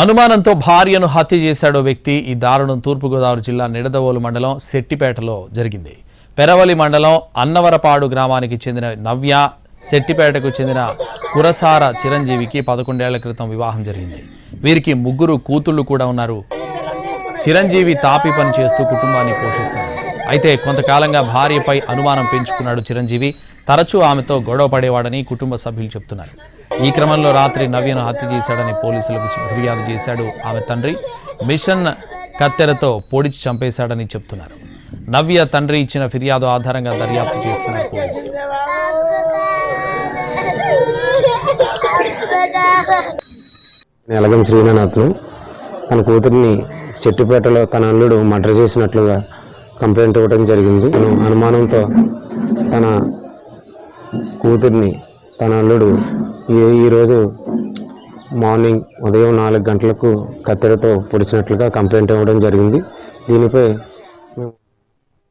అనుమానంతో భార్యను హత్య చేశాడో వ్యక్తి ఈ దారుణం తూర్పుగోదావరి జిల్లా నిడదవోలు మండలం సెట్టిపేటలో జరిగింది. పెరవలి మండలం అన్నవరపాడు గ్రామానికి చెందిన నవ్య సెట్టిపేటకు చెందిన కురసార చిరంజీవికి పదకొండేళ్ళ క్రితం వివాహం జరిగింది. వీరికి ముగ్గురు కూతుళ్ళు కూడా ఉన్నారు. చిరంజీవి తాపి పని చేస్తూ కుటుంబాన్ని పోషిస్తున్నాడు. అయితే కొంతకాలంగా భార్యపై అనుమానం పెంచుకున్నాడు చిరంజీవి. తరచూ ఆమెతో గొడవ పడేవాడని కుటుంబ సభ్యులు చెప్తున్నారు. ఈ క్రమంలో రాత్రి నవ్యను హత్య చేశాడని పోలీసులకు ఫిర్యాదు చేశాడు. ఆమె తండ్రి మిషన్ కత్తెరతో పొడిచి చంపేశాడని చెప్తున్నారు. నవ్య తండ్రి ఇచ్చిన ఫిర్యాదు ఆధారంగా దర్యాప్తు చేస్తున్నారు పోలీసులు. నేను ఎలగం శ్రీనాథ్ను. తన కూతుర్ని చెట్టుపేటలో తన అల్లుడు మర్డర్ చేసినట్లుగా కంప్లైంట్ ఇవ్వడం జరిగింది. అనుమానంతో తన కూతుర్ని తన అల్లుడు ఈరోజు మార్నింగ్ ఉదయం నాలుగు గంటలకు కత్తెరతో పొడిచినట్లుగా కంప్లైంట్ ఇవ్వడం జరిగింది. దీనిపై